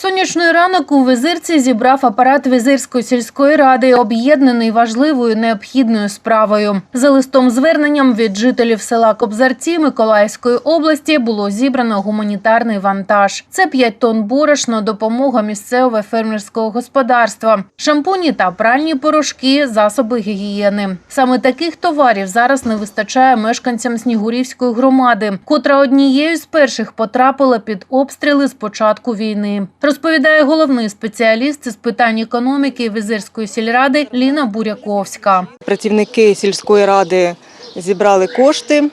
Сонячний ранок у визирці зібрав апарат визирської сільської ради, об'єднаний важливою необхідною справою. За листом зверненням від жителів села Кобзарці Миколаївської області було зібрано гуманітарний вантаж. Це 5 тонн борошно, допомога місцевого фермерського господарства, шампуні та пральні порошки, засоби гігієни. Саме таких товарів зараз не вистачає мешканцям Снігурівської громади, котра однією з перших потрапила під обстріли з початку війни. Розповідає головний спеціаліст з питань економіки Визирської сільради Ліна Буряковська. Працівники сільської ради зібрали кошти.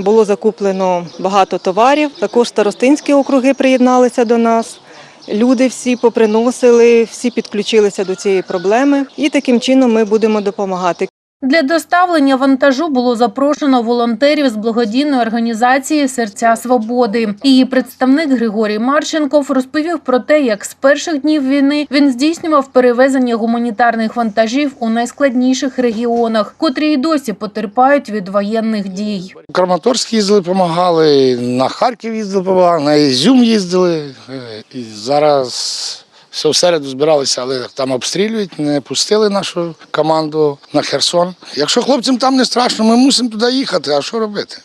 Було закуплено багато товарів. Також старостинські округи приєдналися до нас. Люди всі поприносили, всі підключилися до цієї проблеми, і таким чином ми будемо допомагати. Для доставлення вантажу було запрошено волонтерів з благодійної організації Серця Свободи. Її представник Григорій Марченков розповів про те, як з перших днів війни він здійснював перевезення гуманітарних вантажів у найскладніших регіонах, котрі й досі потерпають від воєнних дій. В Краматорськ їздили, допомагали, на Харків їздили, допомагали, на Ізюм їздили. Е, І зараз все в середу збиралися, але там обстрілюють, не пустили нашу команду на Херсон. Якщо хлопцям там не страшно, ми мусимо туди їхати. А що робити?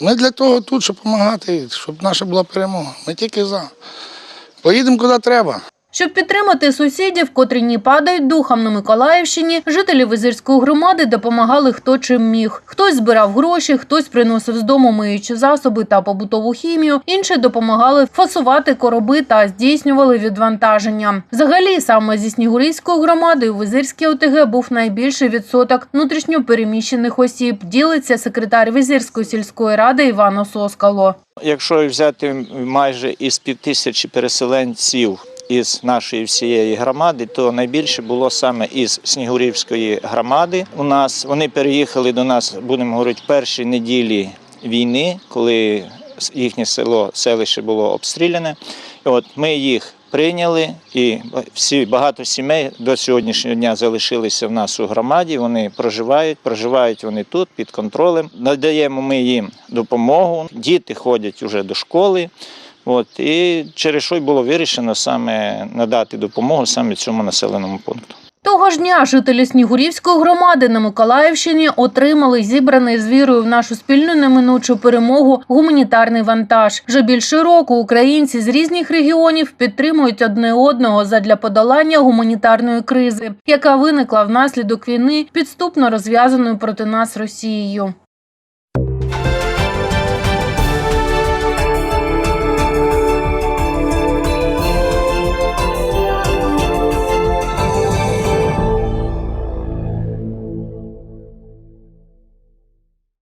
Ми для того тут, щоб допомагати, щоб наша була перемога. Ми тільки за. Поїдемо куди треба. Щоб підтримати сусідів, котрі не падають духом на Миколаївщині, жителі Визирської громади допомагали хто чим міг. Хтось збирав гроші, хтось приносив з дому миючі засоби та побутову хімію, інші допомагали фасувати короби та здійснювали відвантаження. Взагалі, саме зі Снігурівською громадою Визирській ОТГ був найбільший відсоток внутрішньопереміщених осіб. Ділиться секретар Визирської сільської ради Іван Ососкало. Якщо взяти майже із півтисячі переселенців із нашої всієї громади, то найбільше було саме із Снігурівської громади. У нас вони переїхали до нас, будемо говорити, перші неділі війни, коли їхнє село, селище було обстріляне. От ми їх прийняли, і всі багато сімей до сьогоднішнього дня залишилися в нас у громаді. Вони проживають, проживають вони тут під контролем. Надаємо ми їм допомогу. Діти ходять уже до школи. От і через що й було вирішено саме надати допомогу саме цьому населеному пункту. Того ж дня жителі Снігурівської громади на Миколаївщині отримали зібраний з вірою в нашу спільну неминучу перемогу гуманітарний вантаж. Вже більше року українці з різних регіонів підтримують одне одного задля подолання гуманітарної кризи, яка виникла внаслідок війни, підступно розв'язаної проти нас Росією.